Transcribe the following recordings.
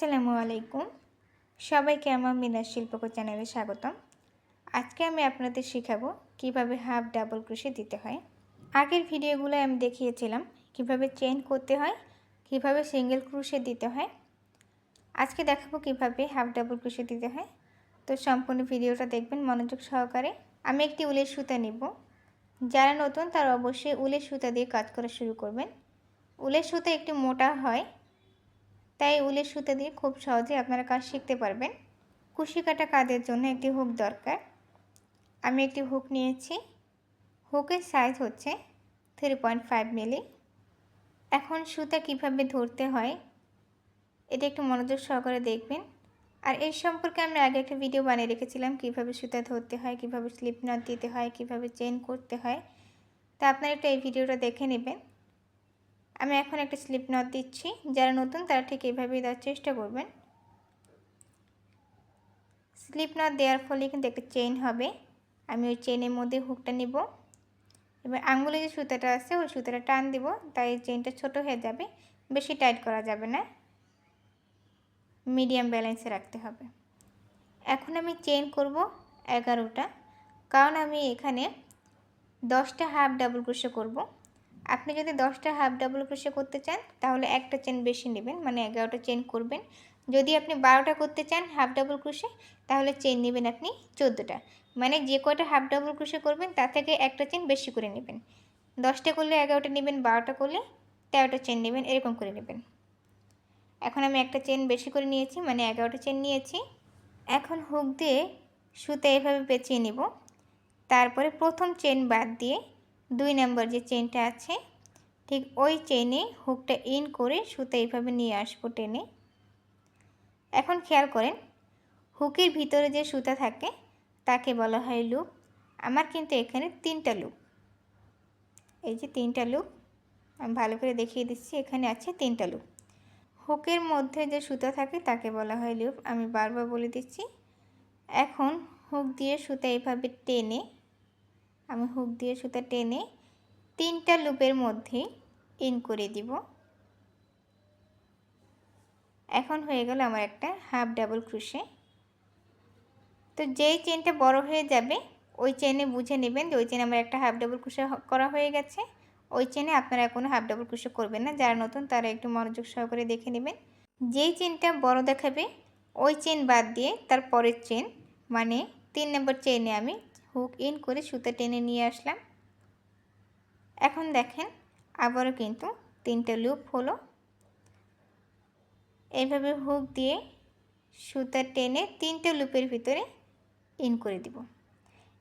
আসসালামু আলাইকুম। সবাইকে আমার মিনার শিল্পক চ্যানেলে স্বাগতম। আজকে আমি আপনাদের শেখাবো কীভাবে হাফ ডাবল ক্রোশে দিতে হয়। আগের ভিডিওগুলো আমি দেখিয়েছিলাম কীভাবে চেন করতে হয়, কীভাবে সিঙ্গেল ক্রোশে দিতে হয়। আজকে দেখাবো কীভাবে হাফ ডাবল ক্রোশে দিতে হয়। তো সম্পূর্ণ ভিডিওটা দেখবেন মনোযোগ সহকারে। আমি একটি উলের সুতা নিব। যারা নতুন তারা অবশ্যই উলের সুতা দিয়ে কাজ করা শুরু করবেন। উলের সুতা একটু মোটা হয় তাই উলের সুতা দিয়ে খুব সহজে আপনারা কাজ শিখতে পারবেন। কুশি কাটা কাজের জন্য একটি হুক দরকার। আমি একটি হুক নিয়েছি। হুকের সাইজ হচ্ছে থ্রি পয়েন্ট ফাইভ মিলি। এখন সুতা কীভাবে ধরতে হয়, এটা একটু মনোযোগ সহকারে দেখবেন। আর এই সম্পর্কে আমি আগে একটা ভিডিও বানিয়ে রেখেছিলাম, কীভাবে সুতা ধরতে হয়, কীভাবে স্লিপ নট দিতে হয়, কীভাবে চেন করতে হয়। তা আপনারা একটু এই ভিডিওটা দেখে নেবেন। আমি এখন একটা স্লিপ নট দিচ্ছি। যারা নতুন, তারা ঠিক এইভাবেই দেওয়ার চেষ্টা করবেন। স্লিপ নট দেওয়ার ফলে কিন্তু একটা চেন হবে। আমি ওই চেনের মধ্যে হুকটা নিব। এবার আঙ্গুলে যে সুতাটা আছে, ওই সুতাটা টান দিব। তাই চেনটা ছোট হয়ে যাবে। বেশি টাইট করা যাবে না। মিডিয়াম ব্যালেন্সে রাখতে হবে। এখন আমি চেন করব এগারোটা। কারণ আমি এখানে দশটা হাফ ডাবল ক্রোশে করব। আপনি যদি দশটা হাফ ডাবল ক্রোশে করতে চান, তাহলে একটা চেন বেশি নেবেন মানে এগারোটা চেন করবেন। যদি আপনি বারোটা করতে চান হাফ ডাবল ক্রোশে তাহলে চেন নেবেন আপনি চোদ্দোটা। মানে যে কয়টা হাফ ডাবল ক্রোশে করবেন, তার থেকে একটা চেন বেশি করে নেবেন। দশটা করলে এগারোটা নেবেন, বারোটা করলে তেরোটা চেন নেবেন, এরকম করে নেবেন। এখন আমি একটা চেন বেশি করে নিয়েছি মানে এগারোটা চেন নিয়েছি। এখন হুক দিয়ে সুতা এভাবে পেঁচিয়ে নেব। তারপরে প্রথম চেন বাদ দিয়ে দুই নম্বর যে চেনটা আছে, ঠিক ওই চেনে হুকটা ইন করে সুতা এইভাবে নিয়ে আসব টেনে। এখন খেয়াল করেন হুকের ভিতরে যে সুতা থাকে, তাকে বলা হয় লুপ আমার কিন্তু এখানে তিনটা লুপ এই যে তিনটা লুপ আমি ভালো করে দেখিয়ে দিচ্ছি, এখানে আছে তিনটা লুপ হুকের মধ্যে যে সুতা থাকে, তাকে বলা হয় লুপ আমি বারবার বলে দিচ্ছি, এখন হুক দিয়ে সুতা এইভাবে টেনে আমি হুক দিয়ে সুতা টেনে তিনটা লুপের মধ্যে ইন করে দিব। এখন হয়ে গেল আমার একটা হাফ ডাবল ক্রুশে। তো যেই চেনটা বড় হয়ে যাবে, ওই চেনে বুঝে নেবেন যে ওই চেনে আমার একটা হাফ ডাবল ক্রুশে করা হয়ে গেছে। ওই চেনে আপনারা কোনো হাফ ডাবল ক্রুশে করবেন না, যারা নতুন তারা একটু মনোযোগ সহকারে দেখে নেবেন। যেই চেনটা বড় দেখাবে, ওই চেন বাদ দিয়ে তার পরের চেন মানে তিন নম্বর চেনে আমি হুক ইন করে সুতা টেনে নিয়ে আসলাম। এখন দেখেন আবারও কিন্তু তিনটে লুপ হলো। এইভাবে হুক দিয়ে সুতা টেনে তিনটে লুপের ভিতরে ইন করে দিব।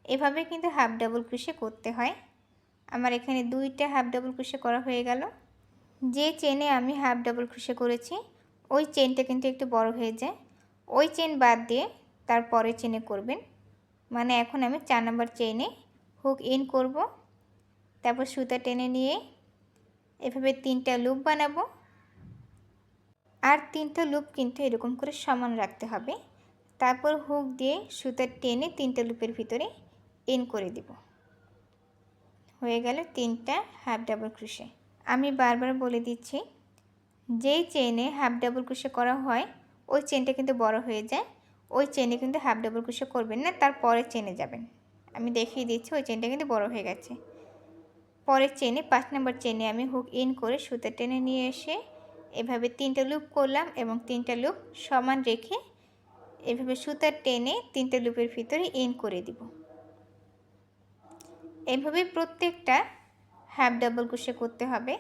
এভাবে কিন্তু হাফ ডাবল ক্রুশে করতে হয়। আমার এখানে দুইটা হাফ ডাবল ক্রুশে করা হয়ে গেল। যে চেনে আমি হাফ ডাবল ক্রুশে করেছি, ওই চেনটা কিন্তু একটু বড় হয়ে যায়। ওই চেন বাদ দিয়ে তারপরে চেনে করবেন। মানে এখন আমি চার নম্বর চেনে হুক ইন করব। তারপর সুতা টেনে নিয়ে এভাবে তিনটা লুপ বানাবো। আর তিনটা লুপ কিন্তু এরকম করে সমান রাখতে হবে। তারপর হুক দিয়ে সুতা টেনে তিনটা লুপের ভিতরে ইন করে দিব। হয়ে গেল তিনটা হাফ ডাবল ক্রুশে আমি বারবার বলে দিচ্ছি, যেই চেনে হাফ ডাবল ক্রুশে করা হয়, ওই চেনটা কিন্তু বড় হয়ে যায়। ওই চেনে কিন্তু হাফ ডাবল ক্রুশে করবেন না তারপরে চেনে যাবেন। আমি দেখিয়ে দিচ্ছি, ওই চেনটা কিন্তু বড় হয়ে গেছে। পরের চেনে পাঁচ নম্বর চেনে আমি হুক ইন করে সুতা টেনে নিয়ে এসে এভাবে তিনটা লুপ করলাম এবং তিনটা লুপ সমান রেখে এভাবে সুতা টেনে তিনটা লুপের ভিতরে ইন করে দিব। এভাবে প্রত্যেকটা হাফ ডাবল ক্রুশে করতে হবে।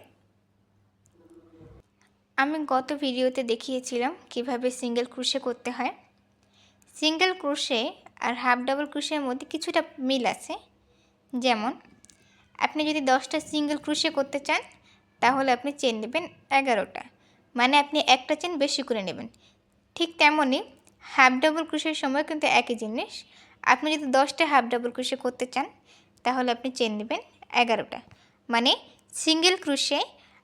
আমি গত ভিডিওতে দেখিয়েছিলাম কীভাবে সিঙ্গেল ক্রুশে করতে হয়। সিঙ্গেল ক্রুশে আর হাফ ডাবল ক্রুশের মধ্যে কিছুটা মিল আছে। যেমন, আপনি যদি দশটা সিঙ্গেল ক্রুশে করতে চান, তাহলে আপনি চেন নেবেন এগারোটা। মানে আপনি একটা চেন বেশি করে নেবেন। ঠিক তেমনই হাফ ডাবল ক্রুশের সময় কিন্তু একই জিনিস। আপনি যদি দশটা হাফ ডাবল ক্রুশে করতে চান, তাহলে আপনি চেন নেবেন এগারোটা। মানে সিঙ্গেল ক্রুশে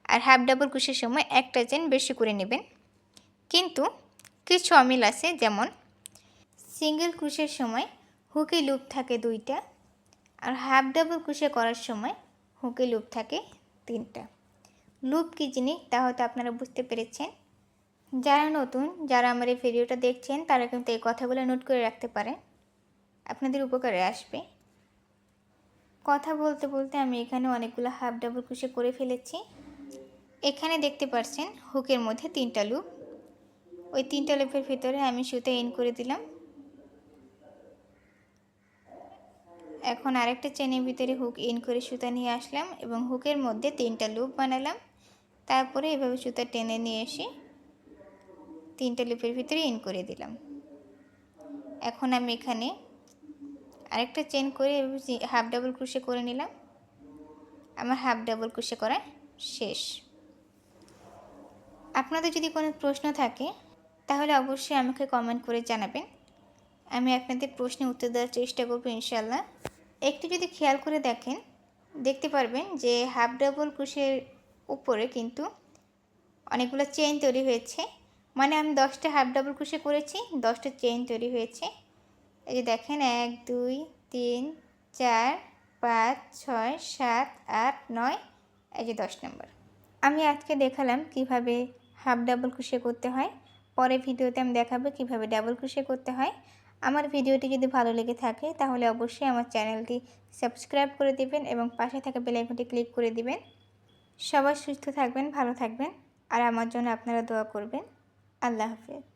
আর হাফ ডাবল ক্রুশের সময় একটা চেন বেশি করে নেবেন। কিন্তু কিছু অমিল আছে, যেমন সিঙ্গেল ক্রুশের সময় হুকে লুপ থাকে দুইটা আর হাফ ডাবল ক্রুশে করার সময় হুকে লুপ থাকে তিনটা। লুপ কী জিনিস? তা হয়তো আপনারা বুঝতে পেরেছেন। যারা নতুন, যারা আমার এই ভিডিওটা দেখছেন, তারা কিন্তু এই কথাগুলো নোট করে রাখতে পারেন। আপনাদের উপকারে আসবে। কথা বলতে বলতে আমি এখানে অনেকগুলো হাফ ডাবল ক্রোশে করে ফেলেছি। এখানে দেখতে পাচ্ছেন হুকের মধ্যে তিনটা লুপ। ওই তিনটা লুপের ভিতরে আমি সুতো ইন করে দিলাম। এখন আরেকটা চেনের ভিতরে হুক ইন করে সুতা নিয়ে আসলাম এবং হুকের মধ্যে তিনটা লুপ বানালাম। তারপরে এভাবে সুতা টেনে নিয়ে এসে তিনটা লুপের ভিতরে ইন করে দিলাম। এখন আমি এখানে আরেকটা চেন করে হাফ ডাবল ক্রুশে করে নিলাম। আমার হাফ ডাবল ক্রুশে করা শেষ। আপনাদের যদি কোনো প্রশ্ন থাকে, তাহলে অবশ্যই আমাকে কমেন্ট করে জানাবেন। আমি আপনাদের প্রশ্নের উত্তর দেওয়ার চেষ্টা করব ইনশাল্লাহ একটু যদি খেয়াল করে দেখেন, দেখতে পারবেন যে হাফ ডাবল ক্রুশের উপরে কিন্তু অনেকগুলো চেইন তৈরি হয়েছে। মানে আমি দশটা হাফ ডাবল ক্রুশে করেছি, দশটা চেইন তৈরি হয়েছে। এই যে দেখেন, এক, দুই, তিন, চার, পাঁচ, ছয়, সাত, আট, নয়, এই যে দশ নম্বর। আমি আজকে দেখালাম কীভাবে হাফ ডাবল ক্রুশে করতে হয়। পরে ভিডিওতে আমি দেখাবো কীভাবে ডাবল ক্রুশে করতে হয়। আমার ভিডিওটি যদি ভালো লেগে থাকে, তাহলে অবশ্যই আমার চ্যানেলটি সাবস্ক্রাইব করে দিবেন এবং পাশে থাকা বেলাইকনটি ক্লিক করে দিবেন। সবাই সুস্থ থাকবেন, ভালো থাকবেন, আর আমার জন্য আপনারা দোয়া করবেন। আল্লাহ হাফেজ।